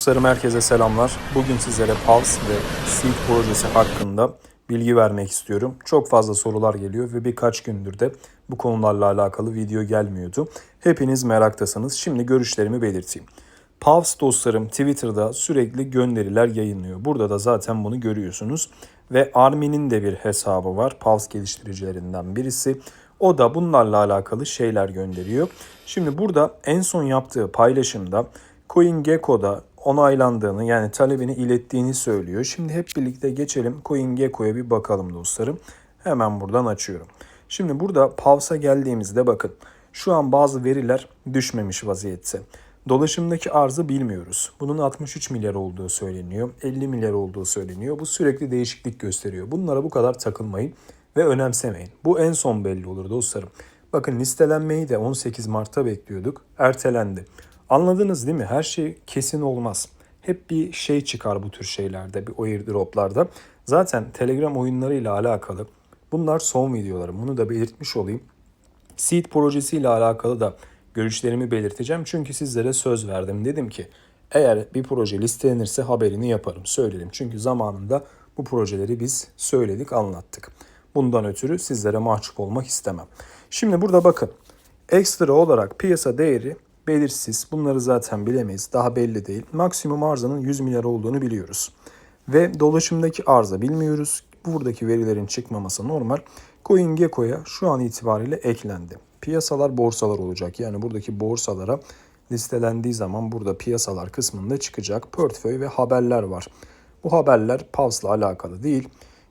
Dostlarım herkese selamlar. Bugün sizlere Pulse ve Seed projesi hakkında bilgi vermek istiyorum. Çok fazla sorular geliyor ve birkaç gündür de bu konularla alakalı video gelmiyordu. Hepiniz meraktasınız. Şimdi görüşlerimi belirteyim. Pulse dostlarım Twitter'da sürekli gönderiler yayınlıyor. Burada da zaten bunu görüyorsunuz. Ve Armin'in de bir hesabı var. Pulse geliştiricilerinden birisi. O da bunlarla alakalı şeyler gönderiyor. Şimdi burada en son yaptığı paylaşımda CoinGecko'da onaylandığını yani talebini ilettiğini söylüyor. Şimdi hep birlikte geçelim CoinGecko'ya bir bakalım dostlarım. Hemen buradan açıyorum. Şimdi burada Pulse'a geldiğimizde bakın şu an bazı veriler düşmemiş vaziyette. Dolaşımdaki arzı bilmiyoruz. Bunun 63 milyar olduğu söyleniyor. 50 milyar olduğu söyleniyor. Bu sürekli değişiklik gösteriyor. Bunlara bu kadar takılmayın ve önemsemeyin. Bu en son belli olur dostlarım. Bakın listelenmeyi de 18 Mart'ta bekliyorduk. Ertelendi. Anladınız değil mi? Her şey kesin olmaz. Hep bir şey çıkar bu tür şeylerde, bir airdroplarda. Zaten Telegram oyunlarıyla alakalı bunlar son videolarım. Bunu da belirtmiş olayım. Seed projesiyle alakalı da görüşlerimi belirteceğim. Çünkü sizlere söz verdim. Dedim ki eğer bir proje listelenirse haberini yaparım, söylerim. Çünkü zamanında bu projeleri biz söyledik, anlattık. Bundan ötürü sizlere mahcup olmak istemem. Şimdi burada bakın. Ekstra olarak piyasa değeri belirsiz. Bunları zaten bilemeyiz. Daha belli değil. Maksimum arzanın 100 milyar olduğunu biliyoruz. Ve dolaşımdaki arza bilmiyoruz. Buradaki verilerin çıkmaması normal. CoinGecko'ya şu an itibariyle eklendi. Piyasalar borsalar olacak. Yani buradaki borsalara listelendiği zaman burada piyasalar kısmında çıkacak portföy ve haberler var. Bu haberler Pulse'la alakalı değil.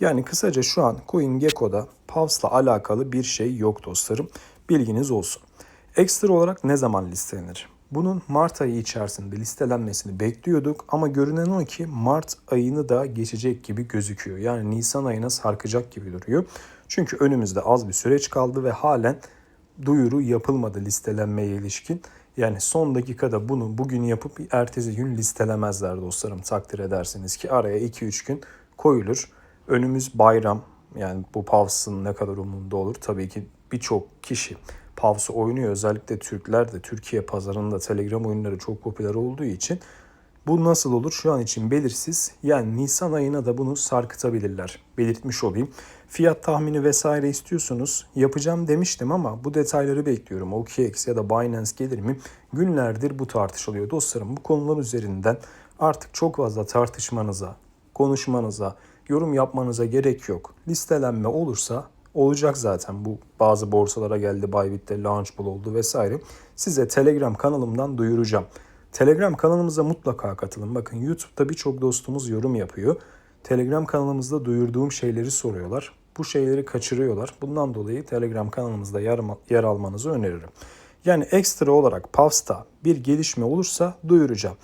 Yani kısaca şu an CoinGecko'da Pulse'la alakalı bir şey yok dostlarım. Bilginiz olsun. Ekstra olarak ne zaman listelenir? Bunun Mart ayı içerisinde listelenmesini bekliyorduk ama görünen o ki Mart ayını da geçecek gibi gözüküyor. Yani Nisan ayına sarkacak gibi duruyor. Çünkü önümüzde az bir süreç kaldı ve halen duyuru yapılmadı listelenmeye ilişkin. Yani son dakikada bunu bugün yapıp ertesi gün listelemezler dostlarım. Takdir edersiniz ki araya 2-3 gün koyulur. Önümüz bayram. Yani bu Pavs'ın ne kadar umurunda olur? Tabii ki birçok kişi Pavs'ı oynuyor. Özellikle Türkler de Türkiye pazarında Telegram oyunları çok popüler olduğu için bu nasıl olur şu an için belirsiz. Yani Nisan ayına da bunu sarkıtabilirler. Belirtmiş olayım. Fiyat tahmini vesaire istiyorsunuz. Yapacağım demiştim ama bu detayları bekliyorum. OKX ya da Binance gelir mi? Günlerdir bu tartışılıyor. Dostlarım bu konular üzerinden artık çok fazla tartışmanıza, konuşmanıza, yorum yapmanıza gerek yok. Listelenme olursa olacak zaten. Bu bazı borsalara geldi. Bybit'te Launchpool oldu vesaire. Size Telegram kanalımdan duyuracağım. Telegram kanalımıza mutlaka katılın. Bakın YouTube'da birçok dostumuz yorum yapıyor. Telegram kanalımızda duyurduğum şeyleri soruyorlar. Bu şeyleri kaçırıyorlar. Bundan dolayı Telegram kanalımızda yer, yer almanızı öneririm. Yani ekstra olarak Pavs'ta bir gelişme olursa duyuracağım.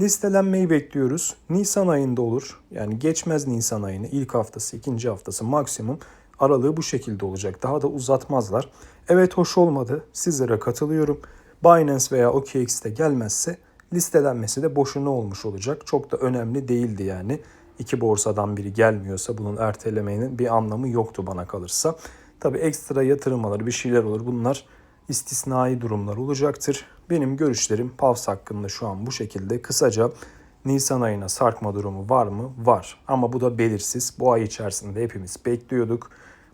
Listelenmeyi bekliyoruz. Nisan ayında olur. Yani geçmez Nisan ayını. ilk haftası, ikinci haftası maksimum aralığı bu şekilde olacak. Daha da uzatmazlar. Evet hoş olmadı. Sizlere katılıyorum. Binance veya OKX'te gelmezse listelenmesi de boşuna olmuş olacak. Çok da önemli değildi yani. İki borsadan biri gelmiyorsa bunun ertelemenin bir anlamı yoktu bana kalırsa. Tabi ekstra yatırımları bir şeyler olur. Bunlar istisnai durumlar olacaktır. Benim görüşlerim Pavs hakkında şu an bu şekilde. Kısaca Nisan ayına sarkma durumu var mı? Var. Ama bu da belirsiz. Bu ay içerisinde hepimiz bekliyorduk.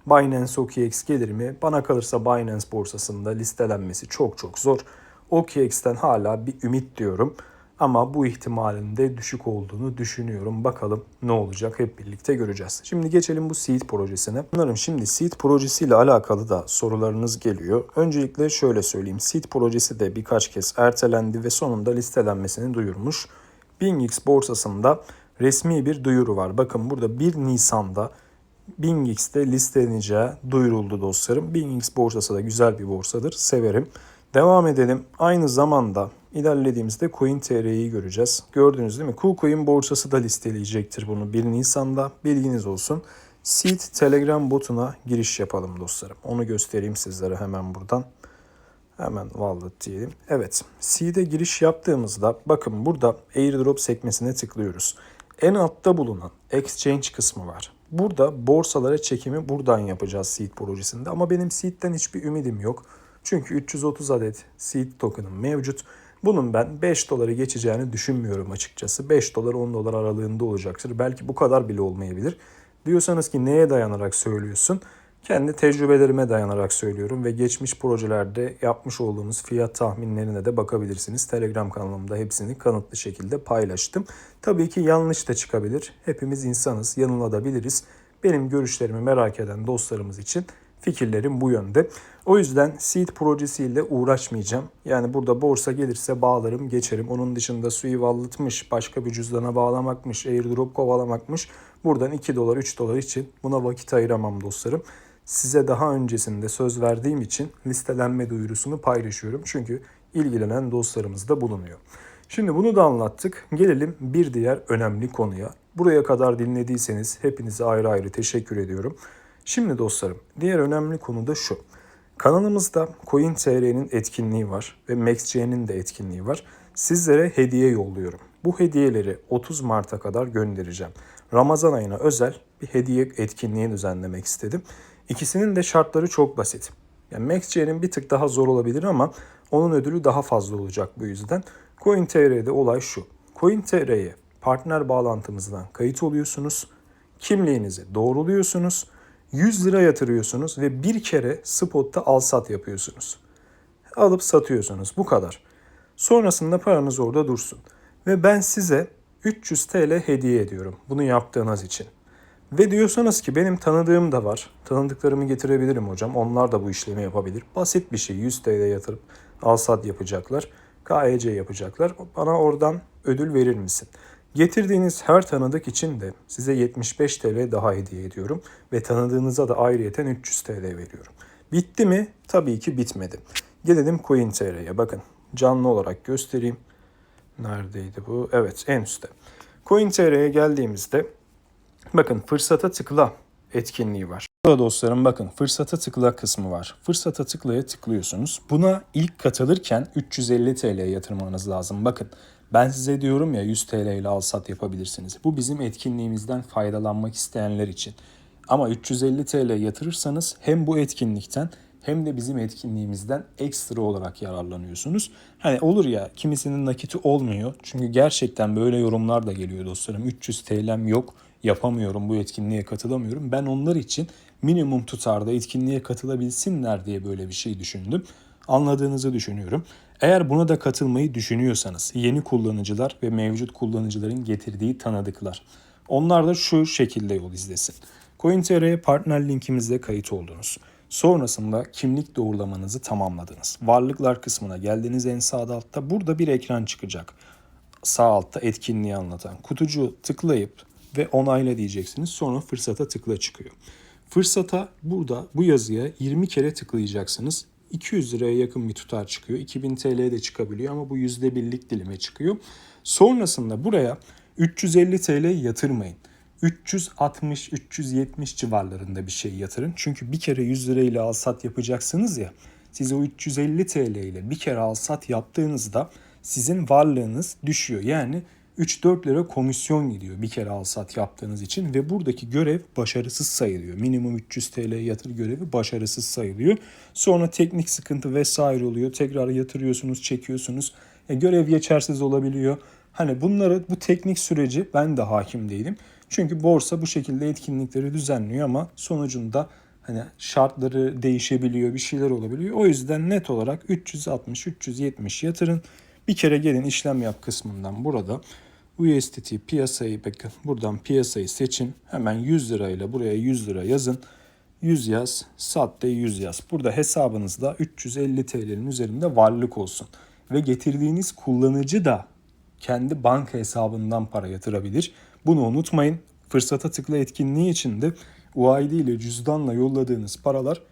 Binance OKX gelir mi? Bana kalırsa Binance borsasında listelenmesi çok çok zor. OKX'ten hala bir ümit diyorum. Ama bu ihtimalin de düşük olduğunu düşünüyorum. Bakalım ne olacak hep birlikte göreceğiz. Şimdi geçelim bu Seed projesine. Bunların şimdi Seed projesiyle alakalı da sorularınız geliyor. Öncelikle şöyle söyleyeyim. Seed projesi de birkaç kez ertelendi ve sonunda listelenmesini duyurmuş. BingX borsasında resmi bir duyuru var. Bakın burada 1 Nisan'da BingX'te listeleneceği duyuruldu dostlarım. BingX borsası da güzel bir borsadır. Severim. Devam edelim. Aynı zamanda ilerlediğimizde CoinTR'yi göreceğiz. Gördünüz değil mi? KuCoin borsası da listeleyecektir bunu 1 Nisan'da. Bilginiz olsun. Seed Telegram botuna giriş yapalım dostlarım. Onu göstereyim sizlere hemen buradan. Hemen wallet diyelim. Evet. Seed'e giriş yaptığımızda bakın burada airdrop sekmesine tıklıyoruz. En altta bulunan exchange kısmı var. Burada borsalara çekimi buradan yapacağız Seed projesinde. Ama benim Seed'den hiçbir ümidim yok. Çünkü 330 adet Seed token'ım mevcut. Bunun ben 5 doları geçeceğini düşünmüyorum açıkçası. 5 dolar 10 dolar aralığında olacaktır. Belki bu kadar bile olmayabilir. Diyorsanız ki neye dayanarak söylüyorsun? Kendi tecrübelerime dayanarak söylüyorum ve geçmiş projelerde yapmış olduğumuz fiyat tahminlerine de bakabilirsiniz. Telegram kanalımda hepsini kanıtlı şekilde paylaştım. Tabii ki yanlış da çıkabilir. Hepimiz insanız, yanılabiliriz. Benim görüşlerimi merak eden dostlarımız için fikirlerim bu yönde. O yüzden seed projesiyle uğraşmayacağım. Yani burada borsa gelirse bağlarım geçerim. Onun dışında suyu vallatmış, başka bir cüzdana bağlamakmış, airdrop kovalamakmış. Buradan 2 dolar 3 dolar için buna vakit ayıramam dostlarım. Size daha öncesinde söz verdiğim için listelenme duyurusunu paylaşıyorum. Çünkü ilgilenen dostlarımız da bulunuyor. Şimdi bunu da anlattık. Gelelim bir diğer önemli konuya. Buraya kadar dinlediyseniz hepinize ayrı ayrı teşekkür ediyorum. Şimdi dostlarım diğer önemli konu da şu. Kanalımızda CoinTR'nin etkinliği var ve MaxC'nin de etkinliği var. Sizlere hediye yolluyorum. Bu hediyeleri 30 Mart'a kadar göndereceğim. Ramazan ayına özel bir hediye etkinliği düzenlemek istedim. İkisinin de şartları çok basit. Yani MaxC'nin bir tık daha zor olabilir ama onun ödülü daha fazla olacak bu yüzden. CoinTR'de olay şu. CoinTR'ye partner bağlantımızdan kayıt oluyorsunuz. Kimliğinizi doğruluyorsunuz. 100 lira yatırıyorsunuz ve bir kere spotta al sat yapıyorsunuz. Alıp satıyorsunuz bu kadar. Sonrasında paranız orada dursun. Ve ben size 300 TL hediye ediyorum bunu yaptığınız için. Ve diyorsanız ki benim tanıdığım da var. Tanıdıklarımı getirebilirim hocam. Onlar da bu işlemi yapabilir. Basit bir şey 100 TL yatırıp al sat yapacaklar. KEC yapacaklar. Bana oradan ödül verir misin? Getirdiğiniz her tanıdık için de size 75 TL daha hediye ediyorum ve tanıdığınıza da ayrıyeten 300 TL veriyorum. Bitti mi? Tabii ki bitmedi. Gelelim CoinTR'ye bakın. Canlı olarak göstereyim. Neredeydi bu? Evet en üstte. CoinTR'ye geldiğimizde bakın fırsata tıkla etkinliği var. Burada dostlarım bakın fırsata tıkla kısmı var. Fırsata tıklaya tıklıyorsunuz. Buna ilk katılırken 350 TL yatırmanız lazım. Bakın ben size diyorum ya 100 TL ile al sat yapabilirsiniz. Bu bizim etkinliğimizden faydalanmak isteyenler için. Ama 350 TL yatırırsanız hem bu etkinlikten hem de bizim etkinliğimizden ekstra olarak yararlanıyorsunuz. Hani olur ya kimisinin nakiti olmuyor. Çünkü gerçekten böyle yorumlar da geliyor dostlarım. 300 TL'm yok yapamıyorum bu etkinliğe katılamıyorum. Ben onlar için minimum tutarda etkinliğe katılabilsinler diye böyle bir şey düşündüm. Anladığınızı düşünüyorum. Eğer buna da katılmayı düşünüyorsanız yeni kullanıcılar ve mevcut kullanıcıların getirdiği tanıdıklar. Onlar da şu şekilde yol izlesin. CoinTR'ye partner linkimizle kayıt oldunuz. Sonrasında kimlik doğrulamanızı tamamladınız. Varlıklar kısmına geldiğiniz en sağda altta burada bir ekran çıkacak. Sağ altta etkinliği anlatan kutucu tıklayıp ve onayla diyeceksiniz. Sonra fırsata tıkla çıkıyor. Fırsata burada bu yazıya 20 kere tıklayacaksınız. 200 liraya yakın bir tutar çıkıyor. 2000 TL'ye de çıkabiliyor ama bu %1'lik dilime çıkıyor. Sonrasında buraya 350 TL yatırmayın. 360-370 civarlarında bir şey yatırın. Çünkü bir kere 100 lirayla al sat yapacaksınız ya. Siz o 350 TL ile bir kere al sat yaptığınızda sizin varlığınız düşüyor. Yani 3-4 lira komisyon gidiyor bir kere al sat yaptığınız için ve buradaki görev başarısız sayılıyor. Minimum 300 TL yatır görevi başarısız sayılıyor. Sonra teknik sıkıntı vesaire oluyor. Tekrar yatırıyorsunuz, çekiyorsunuz. E, görev geçersiz olabiliyor. Hani bunları bu teknik süreci ben de hakim değilim. Çünkü borsa bu şekilde etkinlikleri düzenliyor ama sonucunda hani şartları değişebiliyor, bir şeyler olabiliyor. O yüzden net olarak 360 370 yatırın. Bir kere gelin işlem yap kısmından burada USDT piyasayı bakın buradan piyasayı seçin. Hemen 100 lirayla buraya 100 lira yazın. 100 yaz, sat de 100 yaz. Burada hesabınızda 350 TL'nin üzerinde varlık olsun. Ve getirdiğiniz kullanıcı da kendi banka hesabından para yatırabilir. Bunu unutmayın. Fırsata tıkla etkinliği için de UID ile cüzdanla yolladığınız paralar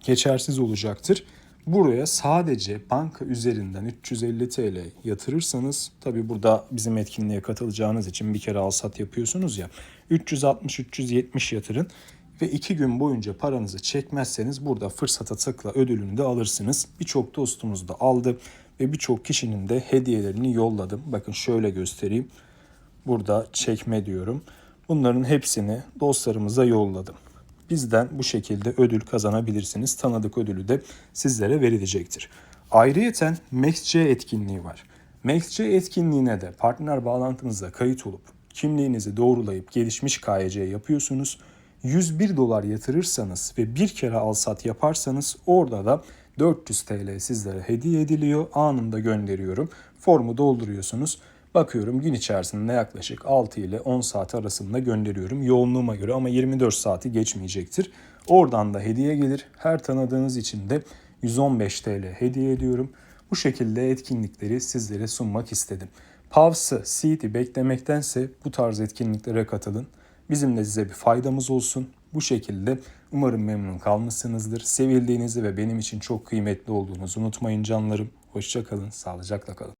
geçersiz olacaktır. Buraya sadece banka üzerinden 350 TL yatırırsanız tabi burada bizim etkinliğe katılacağınız için bir kere al sat yapıyorsunuz ya 360-370 yatırın ve 2 gün boyunca paranızı çekmezseniz burada fırsata tıkla ödülünü de alırsınız. Birçok dostumuz da aldı ve birçok kişinin de hediyelerini yolladım. Bakın şöyle göstereyim. Burada çekme diyorum. Bunların hepsini dostlarımıza yolladım bizden bu şekilde ödül kazanabilirsiniz. Tanıdık ödülü de sizlere verilecektir. Ayrıyeten MaxC etkinliği var. MaxC etkinliğine de partner bağlantınızla kayıt olup kimliğinizi doğrulayıp gelişmiş KYC yapıyorsunuz. 101 dolar yatırırsanız ve bir kere alsat yaparsanız orada da 400 TL sizlere hediye ediliyor. Anında gönderiyorum. Formu dolduruyorsunuz. Bakıyorum gün içerisinde yaklaşık 6 ile 10 saat arasında gönderiyorum. Yoğunluğuma göre ama 24 saati geçmeyecektir. Oradan da hediye gelir. Her tanıdığınız için de 115 TL hediye ediyorum. Bu şekilde etkinlikleri sizlere sunmak istedim. Pavs'ı, Seed'i beklemektense bu tarz etkinliklere katılın. Bizim de size bir faydamız olsun. Bu şekilde umarım memnun kalmışsınızdır. Sevildiğinizi ve benim için çok kıymetli olduğunuzu unutmayın canlarım. Hoşçakalın, sağlıcakla kalın.